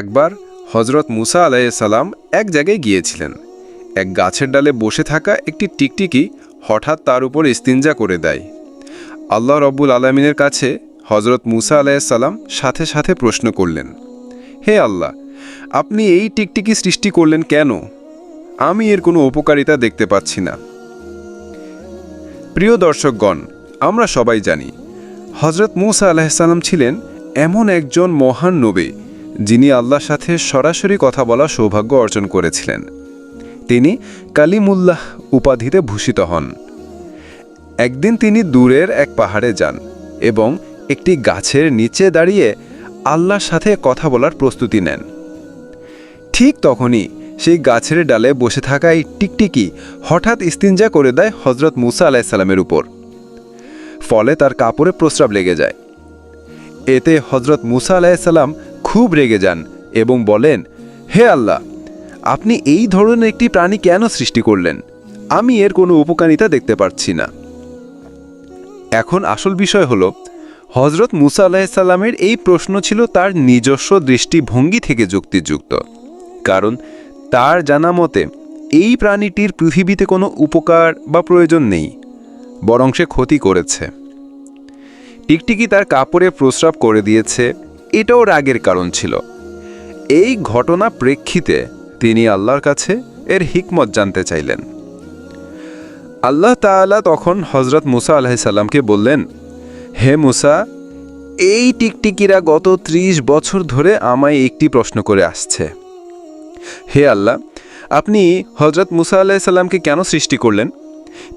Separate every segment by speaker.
Speaker 1: একবার হজরত মুসা আলাইসাল্লাম এক জায়গায় গিয়েছিলেন। এক গাছের ডালে বসে থাকা একটি টিকটিকি হঠাৎ তার উপর ইস্তিনজা করে দেয়। আল্লাহ রব্বুল আলমিনের কাছে হজরত মুসা আলাইসাল্লাম সাথে সাথে প্রশ্ন করলেন, হে আল্লাহ, আপনি এই টিকটিকি সৃষ্টি করলেন কেন? আমি এর কোনো উপকারিতা দেখতে পাচ্ছি না। প্রিয় দর্শকগণ, আমরা সবাই জানি হজরত মুসা আলাহিসাল্লাম ছিলেন এমন একজন মহান নবী যিনি আল্লাহর সাথে সরাসরি কথা বলার সৌভাগ্য অর্জন করেছিলেন। তিনি কালিমুল্লাহ উপাধিতে ভূষিত হন। একদিন তিনি দূরের এক পাহাড়ে যান এবং একটি গাছের নিচে দাঁড়িয়ে আল্লাহর সাথে কথা বলার প্রস্তুতি নেন। ঠিক তখনই সেই গাছের ডালে বসে থাকা এই টিকটিকি হঠাৎ ইস্তিনজা করে দেয় হজরত মুসা আলাইসাল্লামের উপর। ফলে তার কাপড়ে প্রস্রাব লেগে যায়। এতে হজরত মুসা আলাইসাল্লাম খুব রেগে যান এবং বলেন, হে আল্লাহ, আপনি এই ধরনের একটি প্রাণী কেন সৃষ্টি করলেন? আমি এর কোনো উপকারিতা দেখতে পাচ্ছি না। এখন আসল বিষয় হলো হজরত মুসা আলাহিসাল্লামের এই প্রশ্ন ছিল তার নিজস্ব দৃষ্টিভঙ্গি থেকে যুক্তিযুক্ত। কারণ তার জানা মতে, এই প্রাণীটির পৃথিবীতে কোনো উপকার বা প্রয়োজন নেই, বরং সে ক্ষতি করেছে। টিকটিকি তার কাপড়ে প্রস্রাব করে দিয়েছে এটাও রাগের কারণ ছিল। এই ঘটনা প্রেক্ষিতে তিনি আল্লাহর কাছে এর হিকমত জানতে চাইলেন। আল্লাহ তাআলা তখন হজরত মুসা আলাহিসাল্লামকে বললেন, হে মুসা, এই টিকটিকিরা গত ত্রিশ বছর ধরে আমায় একটি প্রশ্ন করে আসছে। হে আল্লাহ, আপনি হজরত মুসা আলাহিসাল্লামকে কেন সৃষ্টি করলেন?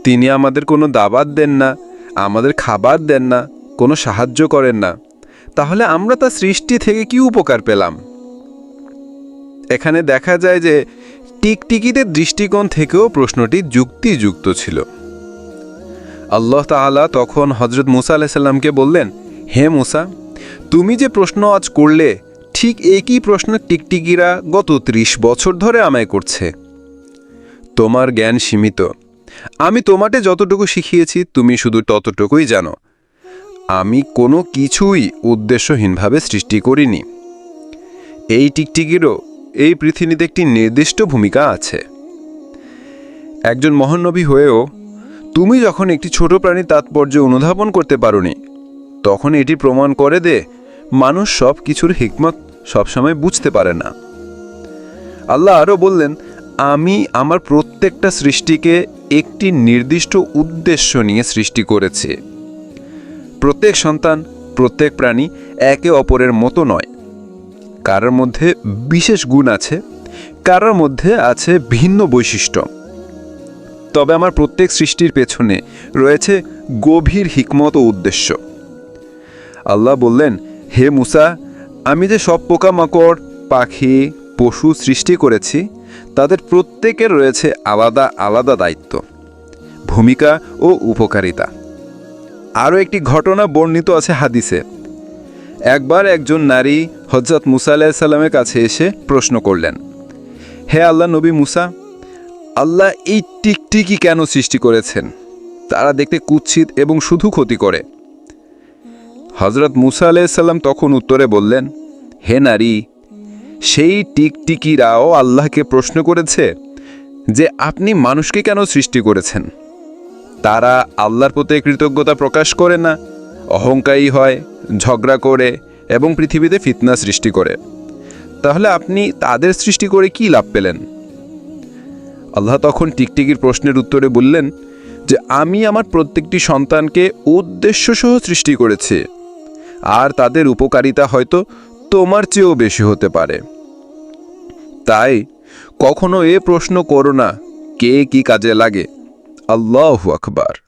Speaker 1: তিনি আমাদের কোনো দাবাত দেন না, আমাদের খাবার দেন না, কোনো সাহায্য করেন না। তাহলে আমরা তা সৃষ্টি থেকে কি উপকার পেলাম? এখানে দেখা যায় যে টিকটিকিদের দৃষ্টিকোণ থেকেও প্রশ্নটি যুক্তিযুক্ত ছিল। আল্লাহ তাআলা তখন হজরত মুসা আলাইসাল্লামকে বললেন, হে মুসা, তুমি যে প্রশ্ন আজ করলে, ঠিক একই প্রশ্ন টিকটিকিরা গত ত্রিশ বছর ধরে আমায় করছে। তোমার জ্ঞান সীমিত। আমি তোমাকে যতটুকু শিখিয়েছি, তুমি শুধু ততটুকুই জানো। আমি কোনো কিছুই উদ্দেশ্যহীনভাবে সৃষ্টি করিনি। এই টিকটিকিরও এই পৃথিবীতে একটি নির্দিষ্ট ভূমিকা আছে। একজন মহানবী হয়েও তুমি যখন একটি ছোট প্রাণীর তাৎপর্য অনুধাবন করতে পারোনি, তখন এটি প্রমাণ করে দে, মানুষ সব কিছুর হিকমত সবসময় বুঝতে পারে না। আল্লাহ আরও বললেন, আমি আমার প্রত্যেকটা সৃষ্টিকে একটি নির্দিষ্ট উদ্দেশ্য নিয়ে সৃষ্টি করেছি। প্রত্যেক সন্তান, প্রত্যেক প্রাণী একে অপরের মতো নয়। কারোর মধ্যে বিশেষ গুণ আছে, কারোর মধ্যে আছে ভিন্ন বৈশিষ্ট্য। তবে আমার প্রত্যেক সৃষ্টির পেছনে রয়েছে গভীর হিকমত ও উদ্দেশ্য। আল্লাহ বললেন, হে মুসা, আমি যে সব পোকামাকড়, পাখি, পশু সৃষ্টি করেছি, তাদের প্রত্যেকের রয়েছে আলাদা আলাদা দায়িত্ব, ভূমিকা ও উপকারিতা। আরও একটি ঘটনা বর্ণিত আছে হাদিসে। একবার একজন নারী হজরত মুসা আলাহিসাল্লামের কাছে এসে প্রশ্ন করলেন, হে আল্লাহ নবী মুসা, আল্লাহ এই টিকটিকি কেন সৃষ্টি করেছেন? তারা দেখতে কুৎসিত এবং শুধু ক্ষতি করে। হজরত মুসা আলাইসাল্লাম তখন উত্তরে বললেন, হে নারী, সেই টিকটিকিরাও আল্লাহকে প্রশ্ন করেছে যে আপনি মানুষকে কেন সৃষ্টি করেছেন? তারা আল্লাহর প্রতি কৃতজ্ঞতা প্রকাশ করে না, অহংকারী হয়, ঝগড়া করে এবং পৃথিবীতে ফিতনা সৃষ্টি করে। তাহলে আপনি তাদের সৃষ্টি করে কি লাভ পেলেন? আল্লাহ তখন টিকটিকির প্রশ্নের উত্তরে বললেন যে, আমি আমার প্রত্যেকটি সন্তানকে উদ্দেশ্য সহ সৃষ্টি করেছি। আর তাদের উপকারিতা হয়তো তোমার চেয়েও বেশি হতে পারে। তাই কখনো এ প্রশ্ন করো না, কে কি কাজে লাগে? আল্লাহু আকবার